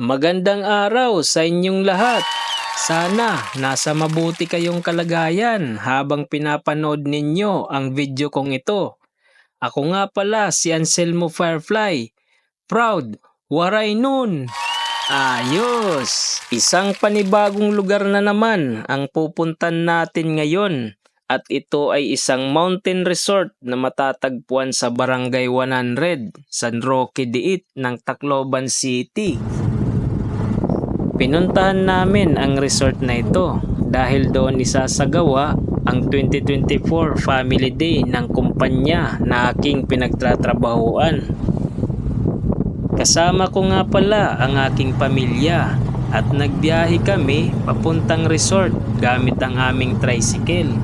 Magandang araw sa inyong lahat. Sana nasa mabuti kayong kalagayan habang pinapanood ninyo ang video kong ito. Ako nga pala si Anselmo Firefly. Proud, waray nun. Ayos! Isang panibagong lugar na naman ang pupuntan natin ngayon at ito ay isang mountain resort na matatagpuan sa Barangay 100, San Roque Diit ng Tacloban City. Pinuntahan namin ang resort na ito dahil doon isasagawa ang 2024 Family Day ng kumpanya na aking pinagtatrabahuan. Kasama ko nga pala ang aking pamilya at nagbiyahe kami papuntang resort gamit ang aming tricycle.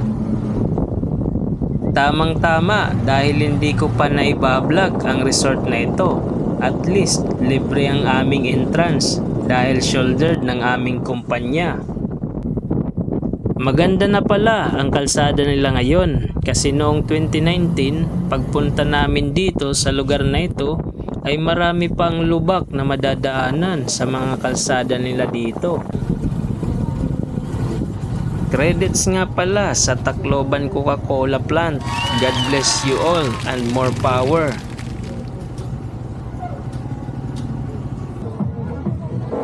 Tamang-tama dahil hindi ko pa naibablog ang resort na ito. At least libre ang aming entrance dahil shouldered ng aming kumpanya. Maganda na pala ang kalsada nila ngayon kasi noong 2019 pagpunta namin dito sa lugar na ito ay marami pang lubak na madadaanan sa mga kalsada nila dito. Credits nga pala sa Tacloban Coca-Cola plant. God bless you all and more power.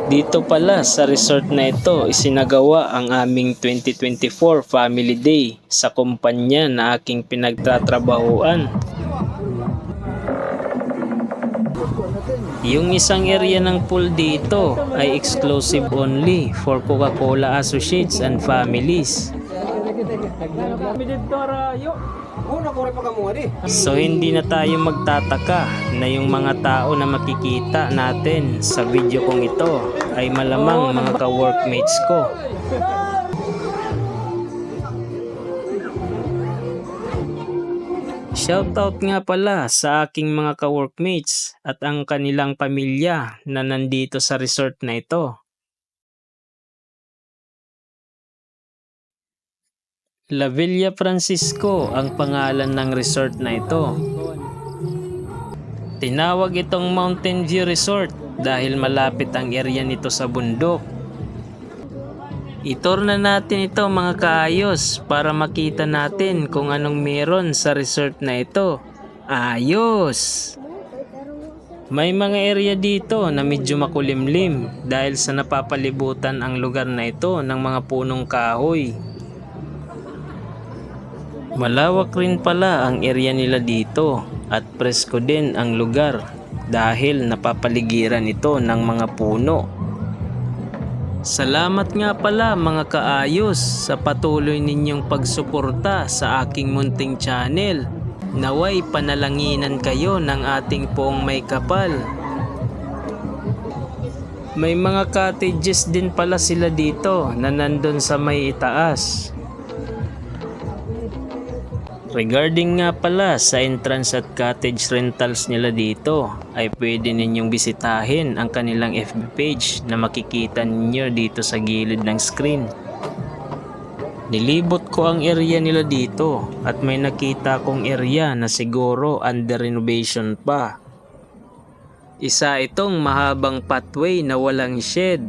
Dito pala sa resort na ito isinagawa ang aming 2024 Family Day sa kumpanya na aking pinagtatrabahuan. Yung isang area ng pool dito ay exclusive only for Coca-Cola Associates and Families. So hindi na tayo magtataka na yung mga tao na makikita natin sa video kong ito ay malamang mga ka-workmates ko. Shoutout nga pala sa aking mga ka-workmates at ang kanilang pamilya na nandito sa resort na ito. La Villa Francisco ang pangalan ng resort na ito. Tinawag itong Mountain View Resort dahil malapit ang area nito sa bundok. Itor na natin ito mga kaayos para makita natin kung anong meron sa resort na ito. Ayos! May mga area dito na medyo makulimlim dahil sa napapalibutan ang lugar na ito ng mga punong kahoy. Malawak rin pala ang area nila dito at presko din ang lugar dahil napapaligiran ito ng mga puno. Salamat nga pala mga kaayos sa patuloy ninyong pagsuporta sa aking munting channel. Naway panalanginan kayo ng ating poong may kapal. May mga cottages din pala sila dito na nandun sa may itaas. Regarding nga pala sa entrance at cottage rentals nila dito, ay pwede ninyong bisitahin ang kanilang FB page na makikita ninyo dito sa gilid ng screen. Nilibot ko ang area nila dito at may nakita kong area na siguro under renovation pa. Isa itong mahabang pathway na walang shed.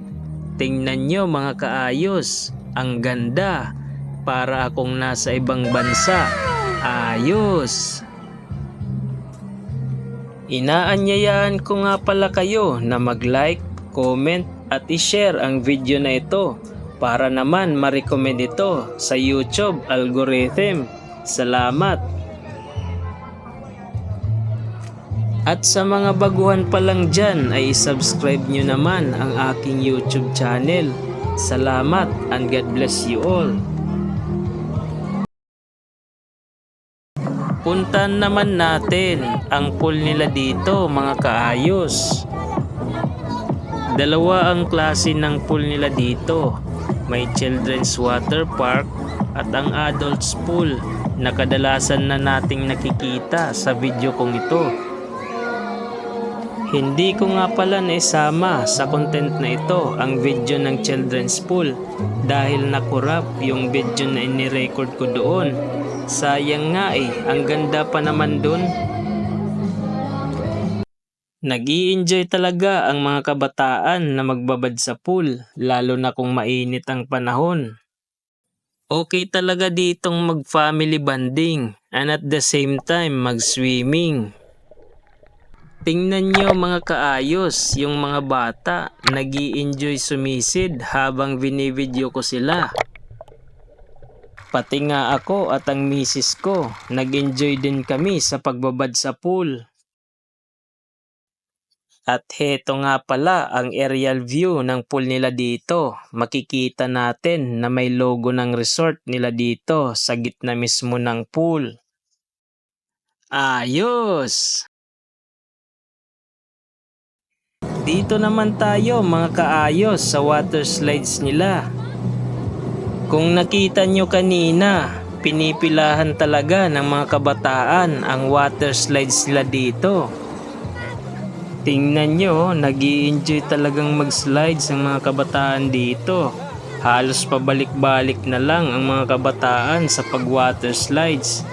Tingnan nyo mga kaayos, ang ganda para akong nasa ibang bansa. Ayos! Inaanyayahan ko nga pala kayo na mag-like, comment at i-share ang video na ito para naman ma-recommend ito sa YouTube algorithm. Salamat! At sa mga baguhan pa lang dyan ay subscribe nyo naman ang aking YouTube channel. Salamat and God bless you all. Puntan naman natin ang pool nila dito mga kaayos. Dalawa ang klase ng pool nila dito. May children's water park at ang adults pool na kadalasan na nating nakikita sa video kong ito. Hindi ko nga pala naisama sa content na ito ang video ng children's pool dahil nakurap yung video na inirecord ko doon. Sayang nga eh, ang ganda pa naman doon. nag enjoy talaga ang mga kabataan na magbabad sa pool, lalo na kung mainit ang panahon. Okay talaga ditong mag-family bonding and at the same time mag-swimming. Tingnan nyo mga kaayos, yung mga bata nag enjoy sumisid habang binivideo ko sila. Pati nga ako at ang misis ko, nag-enjoy din kami sa pagbabad sa pool. At heto nga pala ang aerial view ng pool nila dito. Makikita natin na may logo ng resort nila dito sa gitna mismo ng pool. Ayos! Dito naman tayo mga kaayos sa water slides nila. Kung nakita nyo kanina, pinipilahan talaga ng mga kabataan ang water slides nila dito. Tingnan nyo, nag enjoy talagang mag-slides ang mga kabataan dito. Halos pabalik-balik na lang ang mga kabataan sa pag-water slides.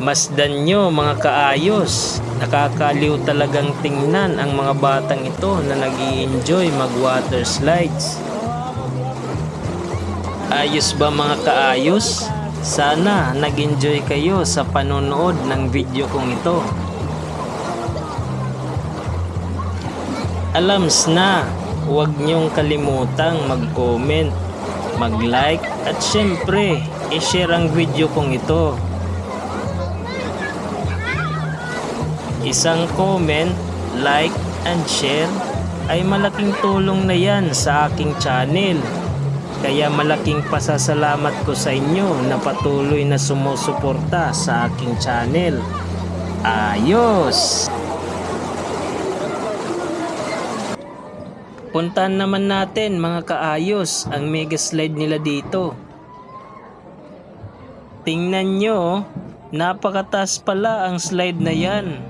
Masdan nyo mga kaayos, nakakaliw talagang tingnan ang mga batang ito na nag enjoy mag-water slides. Ayos ba mga kaayos? Sana nag-enjoy kayo sa panonood ng video kong ito. Alams na, huwag niyong kalimutang mag-comment, mag-like at syempre, i-share ang video kong ito. Isang comment, like, and share ay malaking tulong na yan sa aking channel. Kaya malaking pasasalamat ko sa inyo na patuloy na sumusuporta sa aking channel. Ayos! Puntahan naman natin mga kaayos ang mega slide nila dito. Tingnan nyo, napakataas pala ang slide na yan.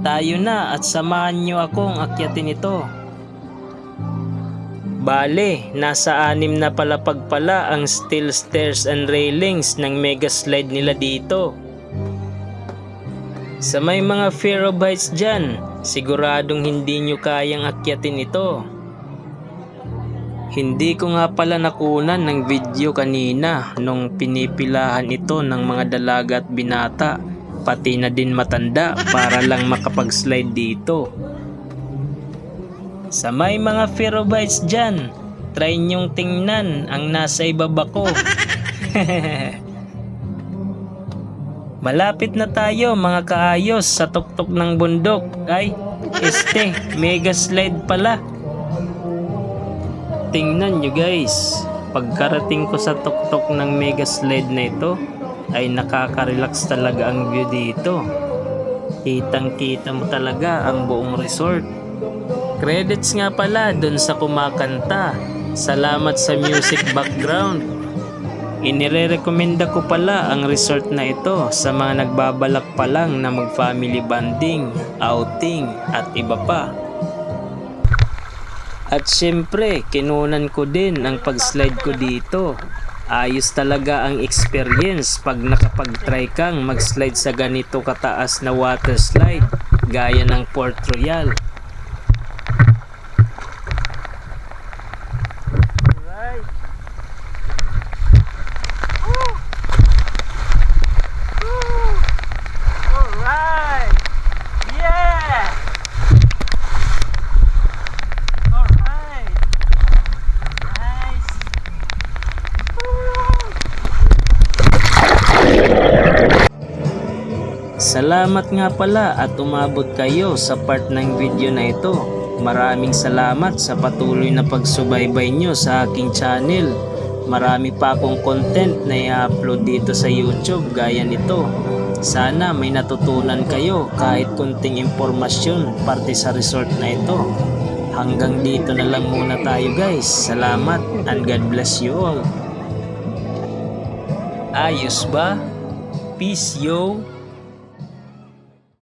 Tayo na at samahan nyo akong akyatin ito. Bale, nasa anim na palapag pala ang steel stairs and railings ng mega slide nila dito. Sa may mga fear of heights dyan, siguradong hindi nyo kayang akyatin ito. Hindi ko nga pala nakunan ng video kanina nung pinipilahan ito ng mga dalaga at binata, pati na din matanda para lang makapag-slide dito. Sa may mga heights dyan, try nyong tingnan ang nasa ibaba ko. Malapit na tayo mga kaayos sa tuktok ng bundok. Ay, este, mega slide pala. Tingnan nyo guys, pagkarating ko sa tuktok ng mega slide na ito, ay nakaka-relax talaga ang view dito. Kitang kita mo talaga ang buong resort. Credits nga pala dun sa kumakanta. Salamat sa music background. Inirerekomenda ko pala ang resort na ito sa mga nagbabalak pa lang na mag-family bonding, outing at iba pa. At syempre, kinunan ko din ang pag-slide ko dito. Ayos talaga ang experience pag nakapag-try kang mag-slide sa ganito kataas na water slide gaya ng Port Royal. Salamat nga pala at umabot kayo sa part ng video na ito. Maraming salamat sa patuloy na pagsubaybay nyo sa aking channel. Marami pa akong content na i-upload dito sa YouTube gaya nito. Sana may natutunan kayo kahit kunting impormasyon parte sa resort na ito. Hanggang dito na lang muna tayo guys. Salamat and God bless you all. Ayos ba? Peace yo!